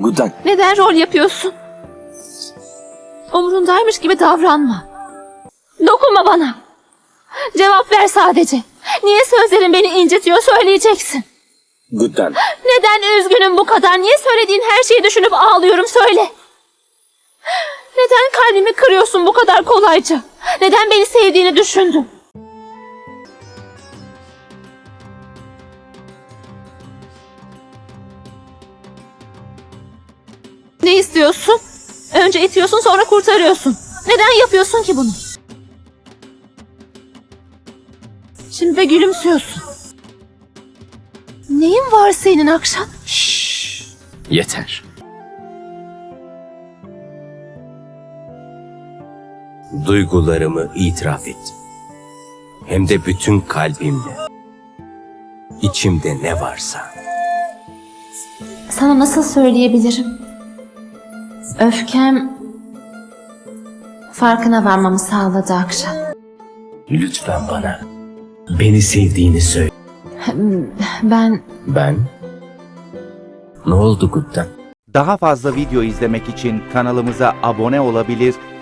Guddan, Neden rol yapıyorsun? Umrundaymış gibi davranma. Dokunma bana. Cevap ver sadece. Niye sözlerin beni incitiyor söyleyeceksin. Guddan. Neden üzgünüm bu kadar? Niye söylediğin her şeyi düşünüp ağlıyorum söyle. Kalbimi kırıyorsun bu kadar kolayca? Neden beni sevdiğini düşündün? Ne istiyorsun? Önce itiyorsun sonra kurtarıyorsun. Neden yapıyorsun ki bunu? Şimdi de gülümsüyorsun. Neyin var senin Akşan? Yeter. Duygularımı itiraf ettim. Hem de bütün kalbimle. İçimde ne varsa. Sana nasıl söyleyebilirim? Öfkem farkına varmamı sağladı akşam. Lütfen bana beni sevdiğini söyle. Ben Ben? Ne oldu Guddan? Daha fazla video izlemek için kanalımıza abone olabilir,